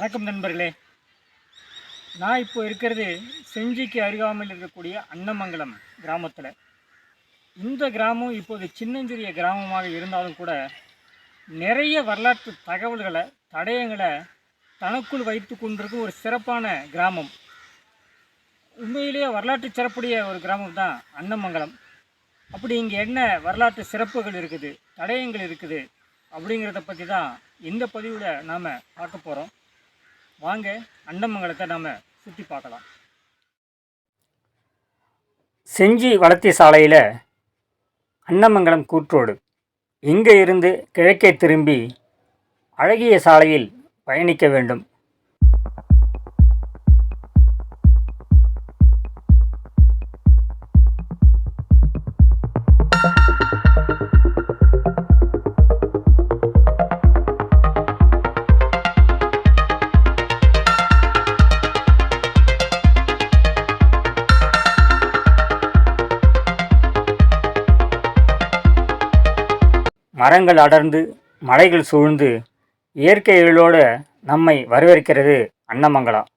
வணக்கம் நண்பர்களே. நான் இப்போ இருக்கிறது செஞ்சிக்கு அருகாமையில் இருக்கக்கூடிய அன்னமங்கலம் கிராமத்தில். இந்த கிராமம் இப்போது சின்னஞ்சிறிய கிராமமாக இருந்தாலும் கூட நிறைய வரலாற்று தகவல்களை தடயங்களை தனக்குள் வைத்து கொண்டிருக்கும் ஒரு சிறப்பான கிராமம். உண்மையிலேயே வரலாற்று சிறப்புடைய ஒரு கிராமம் தான் அன்னமங்கலம். அப்படி இங்கே என்ன வரலாற்று சிறப்புகள் இருக்குது தடயங்கள் இருக்குது அப்படிங்கிறத பற்றி தான் இந்த பதிவில் நாம் பார்க்க போகிறோம் வாங்க அண்டமங்கலத்தை நாம் சுற்றி பார்க்கலாம். செஞ்சி வளர்த்தி சாலையில் அன்னமங்கலம் கூற்றோடு இங்கே இருந்து கிழக்கே திரும்பி அழகிய சாலையில் பயணிக்க வேண்டும். மரங்கள் அடர்ந்து மலைகள் சூழ்ந்து இயற்கை எழிலோடு நம்மை வரவேற்கிறது அன்னமங்கலம்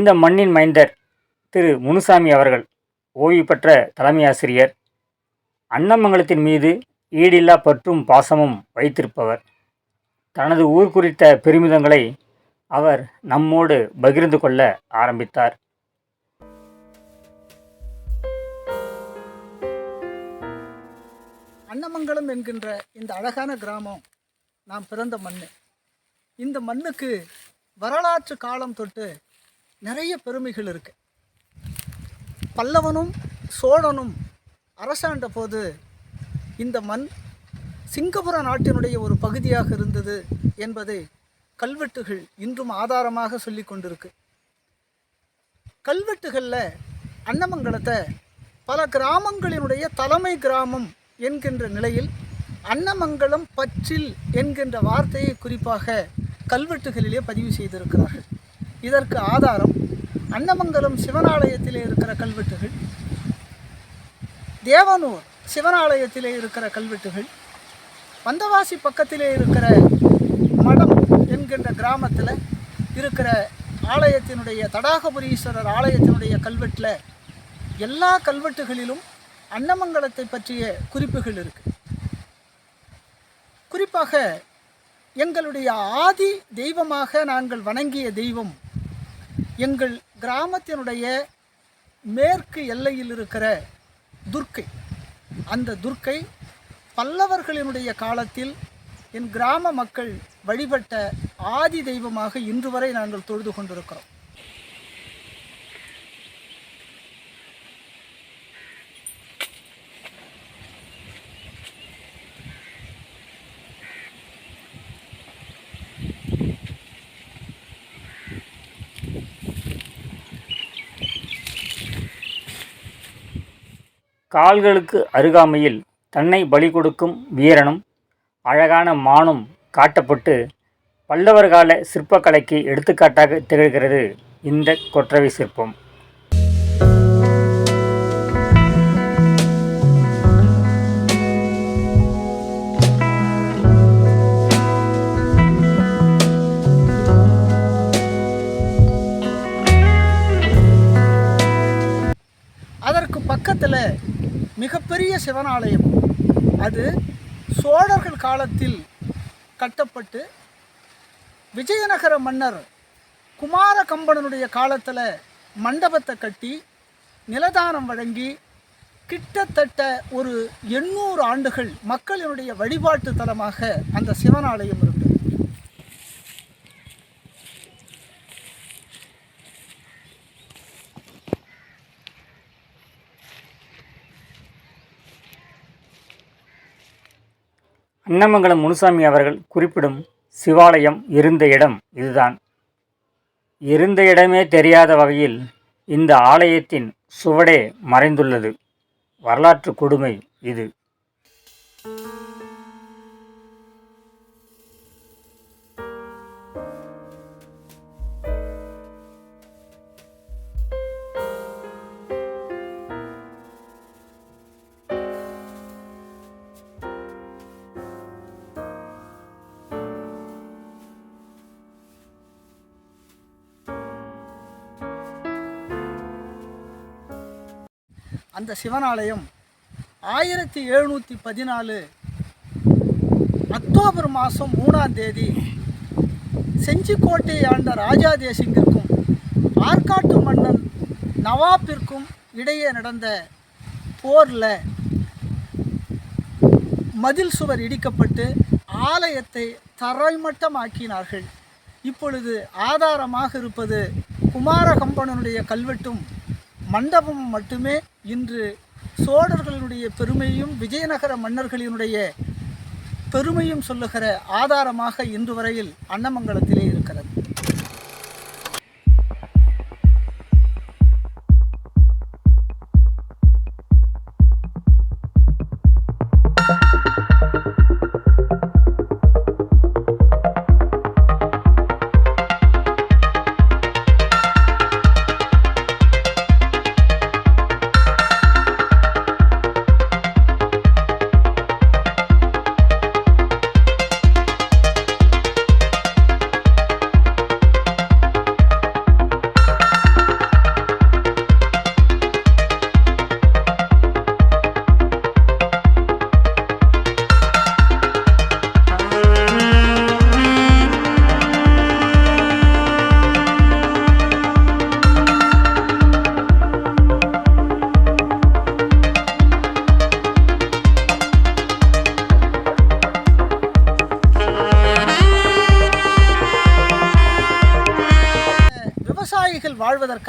இந்த மண்ணின் மைந்தர் திரு முனுசாமி அவர்கள் ஓய்வு பெற்ற தலைமை ஆசிரியர். அன்னமங்கலத்தின் மீது ஈடில்லா பற்றும் பாசமும் வைத்திருப்பவர். தனது ஊர் குறித்த பெருமிதங்களை அவர் நம்மோடு பகிர்ந்து கொள்ள ஆரம்பித்தார். அன்னமங்கலம் என்கின்ற இந்த அழகான கிராமம் நாம் பிறந்த மண் இந்த மண்ணுக்கு வரலாற்று காலம் தொட்டு நிறைய பெருமைகள் இருக்கு. பல்லவனும் சோழனும் அரசாண்ட போது இந்த மண் சிங்கப்புர நாட்டினுடைய ஒரு பகுதியாக இருந்தது என்பதை கல்வெட்டுகள் இன்றும் ஆதாரமாக சொல்லி கொண்டிருக்கு. கல்வெட்டுகளில் அன்னமங்கலத்தை பல கிராமங்களினுடைய தலைமை கிராமம் என்கின்ற நிலையில் அன்னமங்கலம் பச்சில் என்கின்ற வார்த்தையை குறிப்பாக கல்வெட்டுகளிலே பதிவு செய்திருக்கிறார்கள். இதற்கு ஆதாரம் அன்னமங்கலம் சிவனாலயத்திலே இருக்கிற கல்வெட்டுகள் தேவனூர் சிவனாலயத்திலே இருக்கிற கல்வெட்டுகள் வந்தவாசி பக்கத்திலே இருக்கிற மடம் என்கின்ற கிராமத்தில் இருக்கிற ஆலயத்தினுடைய தடாகபுரீஸ்வரர் ஆலயத்தினுடைய கல்வெட்டில் எல்லா கல்வெட்டுகளிலும் அன்னமங்கலத்தை பற்றிய குறிப்புகள் இருக்கு. குறிப்பாக எங்களுடைய ஆதி தெய்வமாக நாங்கள் வணங்கிய தெய்வம் எங்கள் கிராமத்தினுடைய மேற்கு எல்லையில் இருக்கிற துர்க்கை. அந்த துர்க்கை பல்லவர்களினுடைய காலத்தில் என் கிராம மக்கள் வழிபட்ட ஆதி தெய்வமாக இன்று வரை நாங்கள் தொழுது கொண்டிருக்கிறோம். கால்களுக்கு அருகாமையில் தன்னை பலி கொடுக்கும் வீரனும் அழகான மானும் காட்டப்பட்டு பல்லவர் கால சிற்பக்கலைக்கு எடுத்துக்காட்டாக திகழ்கிறது இந்த கொற்றவை சிற்பம். அதற்கு பக்கத்தில் மிகப்பெரிய சிவனாலயம். அது சோழர்கள் காலத்தில் கட்டப்பட்டு விஜயநகர மன்னர் குமார கம்பனனுடைய காலத்தில் மண்டபத்தை கட்டி நிலதானம் வழங்கி கிட்டத்தட்ட ஒரு எண்ணூறு ஆண்டுகள் மக்களினுடைய வழிபாட்டு தலமாக அந்த சிவனாலயம் இருக்குது அன்னமங்கலம் முனுசாமி அவர்கள் குறிப்பிடும் சிவாலயம் இருந்த இடம் இதுதான். இருந்த இடமே தெரியாத வகையில் இந்த ஆலயத்தின் சுவடே மறைந்துள்ளது. வரலாற்று கொடுமை இது. அந்த சிவனாலயம் ஆயிரத்தி எழுநூற்றி பதினாலு அக்டோபர் மாதம் மூணாம் தேதி செஞ்சிக்கோட்டையை ஆண்ட ராஜா தேசிங்கிற்கும் ஆற்காட்டு மன்னன் நவாப்பிற்கும் இடையே நடந்த போரில் மதில் சுவர் இடிக்கப்பட்டு ஆலயத்தை தரைமட்டமாக்கினார்கள். இப்பொழுது ஆதாரமாக இருப்பது குமாரகம்பனனுடைய கல்வெட்டும் மண்டபமும் மட்டுமே இன்று சோழர்களினுடைய பெருமையும் விஜயநகர மன்னர்களினுடைய பெருமையும் சொல்லுகிற ஆதாரமாக இன்று வரையில் அன்னமங்கலத்திலே இருக்கிறது.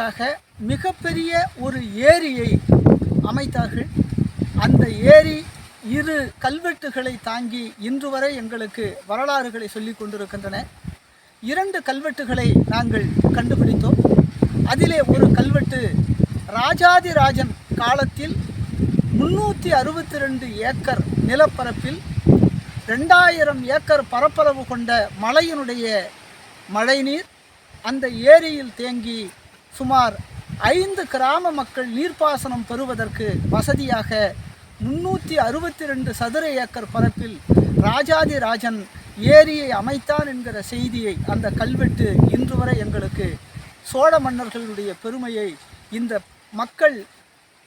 வாழ்வதற்காக மிகப்பெரிய ஒரு ஏரியை அமைத்தார்கள். அந்த ஏரி இரு கல்வெட்டுகளை தாங்கி இன்று வரை எங்களுக்கு வரலாறுகளை சொல்லி கொண்டிருக்கின்றன. இரண்டு கல்வெட்டுகளை நாங்கள் கண்டுபிடித்தோம். அதிலே ஒரு கல்வெட்டு ராஜாதிராஜன் காலத்தில் முன்னூற்றி அறுபத்தி ரெண்டு ஏக்கர் நிலப்பரப்பில் ரெண்டாயிரம் ஏக்கர் பரப்பளவு கொண்ட மலையினுடைய மழைநீர் அந்த ஏரியில் தேங்கி சுமார் ஐந்து கிராம மக்கள் நீர்ப்பாசனம் பெறுவதற்கு வசதியாக முன்னூற்றி அறுபத்தி ரெண்டு சதுர ஏக்கர் பரப்பில் ராஜாதி ராஜன் ஏரியை அமைத்தான் என்கிற செய்தியை அந்த கல்வெட்டு இன்று வரை எங்களுக்கு சோழ மன்னர்களுடைய பெருமையை இந்த மக்கள்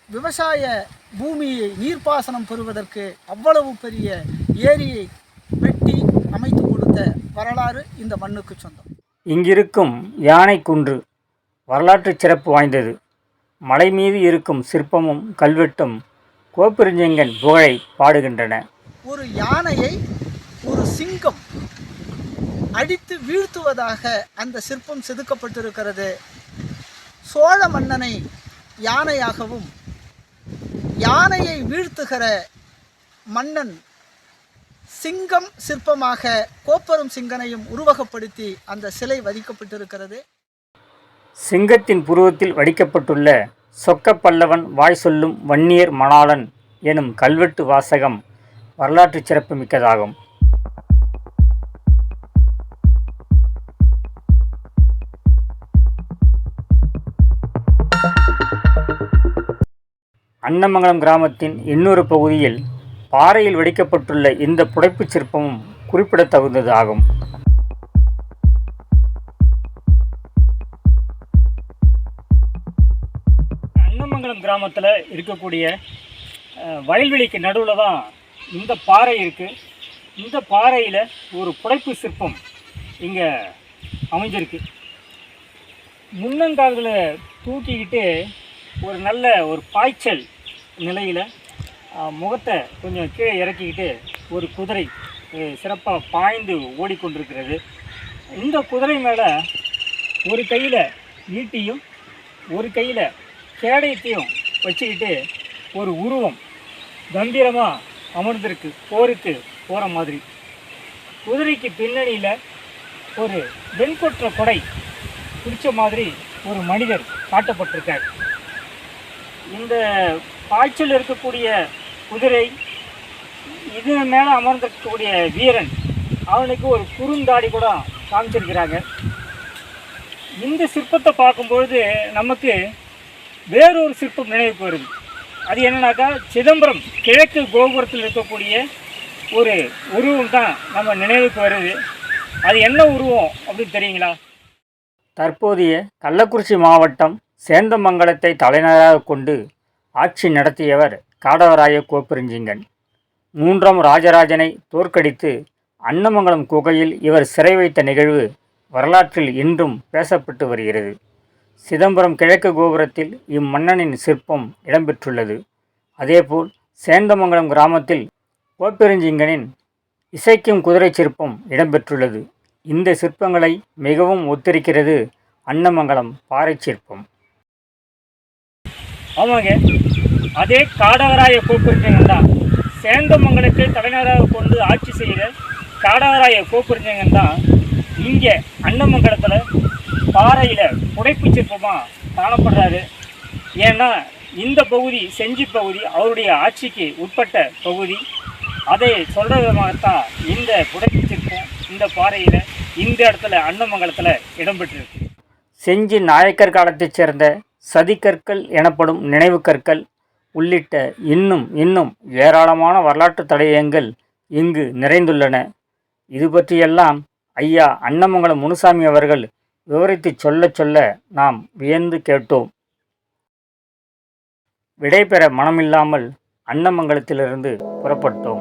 விவசாய பூமியை நீர்ப்பாசனம் பெறுவதற்கு அவ்வளவு பெரிய ஏரியை வெட்டி அமைத்து கொடுத்த வரலாறு இந்த மண்ணுக்கு சொந்தம். இங்கிருக்கும் யானை குன்று வரலாற்று சிறப்பு வாய்ந்தது. மலை மீது இருக்கும் சிற்பமும் கல்வெட்டும் கோப்பெருஞ்செங்கன் புகழை பாடுகின்றன. ஒரு யானையை ஒரு சிங்கம் அடித்து வீழ்த்துவதாக அந்த சிற்பம் செதுக்கப்பட்டிருக்கிறது. சோழ மன்னனை யானையாகவும் யானையை வீழ்த்துகிற மன்னன் சிங்கம் சிற்பமாக கோப்பரும் சிங்கனையும் உருவகப்படுத்தி அந்த சிலை வதிக்கப்பட்டிருக்கிறது. சிங்கத்தின் புருவத்தில் வடிக்கப்பட்டுள்ள சொக்க பல்லவன் வாய் சொல்லும் வன்னியர் மணாளன் எனும் கல்வெட்டு வாசகம் வரலாற்று சிறப்பு மிக்கதாகும். அன்னமங்கலம் கிராமத்தின் இன்னொரு பகுதியில் பாறையில் வடிக்கப்பட்டுள்ள இந்த புடைப்புச் சிற்பமும் குறிப்பிடத்தகுந்தது ஆகும் கிராமத்தில் இருக்கக்கூடிய வயல்வெளிக்கு நடுவில் தான் இந்த பாறை இருக்குது இந்த பாறையில் ஒரு புடைப்பு சிற்பம் இங்கே அமைஞ்சிருக்கு. முன்னங்கால்களை தூக்கிக்கிட்டு ஒரு நல்ல ஒரு பாய்ச்சல் நிலையில் முகத்தை கொஞ்சம் கீழே இறக்கிக்கிட்டு ஒரு குதிரை சிறப்பாக பாய்ந்து ஓடிக்கொண்டிருக்கிறது. இந்த குதிரை மேலே ஒரு கையில் ஈட்டியும் ஒரு கையில் கேடயத்தையும் வச்சுக்கிட்டு ஒரு உருவம் கம்பீரமாக அமர்ந்திருக்கு போருக்கு போகிற மாதிரி. குதிரைக்கு பின்னணியில் ஒரு வெண்கொற்ற கொடை பிடிச்ச மாதிரி ஒரு மனிதர் காட்டப்பட்டிருக்கார். இந்த பாய்ச்சல் இருக்கக்கூடிய குதிரை இது மேலே அமர்ந்திருக்கக்கூடிய வீரன் அவனுக்கு ஒரு குறுந்தாடி கூட காமிச்சிருக்கிறாங்க. இந்த சிற்பத்தை பார்க்கும்பொழுது நமக்கு வேறொரு சிற்பம் நினைவுக்கு வருது அது என்னன்னாக்கா சிதம்பரம் கிழக்கு கோபுரத்தில் இருக்கக்கூடிய ஒரு உருவம் தான் நம்ம நினைவுக்கு வருது அது என்ன உருவம் அப்படின்னு தெரியுங்களா? தற்போதைய கள்ளக்குறிச்சி மாவட்டம் சேந்தமங்கலத்தை தலைநகராக கொண்டு ஆட்சி நடத்தியவர் காடவராய கோப்பெருஞ்சிங்கன். மூன்றாம் ராஜராஜனை தோற்கடித்து அன்னமங்கலம் குகையில் இவர் சிறை வைத்த நிகழ்வு வரலாற்றில் இன்றும் பேசப்பட்டு வருகிறது. சிதம்பரம் கிழக்கு கோபுரத்தில் இம்மன்னனின் சிற்பம் இடம்பெற்றுள்ளது. அதேபோல் சேந்தமங்கலம் கிராமத்தில் கோப்பெருஞ்சிங்கனின் இசைக்கும் குதிரை சிற்பம் இடம்பெற்றுள்ளது. இந்த சிற்பங்களை மிகவும் ஒத்திருக்கிறது அன்னமங்கலம் பாறை சிற்பம். ஆமாங்க அதே காடவராய கோப்பெருஞ்சங்கன் தான் சேந்தமங்கலத்தை தலைநகராக கொண்டு ஆட்சி செய்கிற காடவராய கோப்பெருஞ்சங்கன் தான் இங்கே அன்னமங்கலத்தில் பாறையில் புடைப்பு சிற்பமாக காணப்படுறாரு. ஏன்னா இந்த பகுதி செஞ்சி பகுதி அவருடைய ஆட்சிக்கு உட்பட்ட பகுதி. அதை சொல்கிற விதமாகத்தான் இந்த புடைப்பு சிற்பம் இந்த பாறையில் இந்த இடத்துல அன்னமங்கலத்தில் இடம்பெற்றிருக்கு செஞ்சி நாயக்கர் காலத்தைச் சேர்ந்த சதிக்கற்கள் எனப்படும் நினைவு கற்கள் உள்ளிட்ட இன்னும் இன்னும் ஏராளமான வரலாற்று தடயங்கள் இங்கு நிறைந்துள்ளன. இது பற்றியெல்லாம் ஐயா அன்னமங்கலம் முனுசாமி அவர்கள் விவரித்து சொல்ல சொல்ல நாம் வியந்து கேட்டோம். விடைபெற மனமில்லாமல் அன்னமங்கலத்திலிருந்து புறப்பட்டோம்.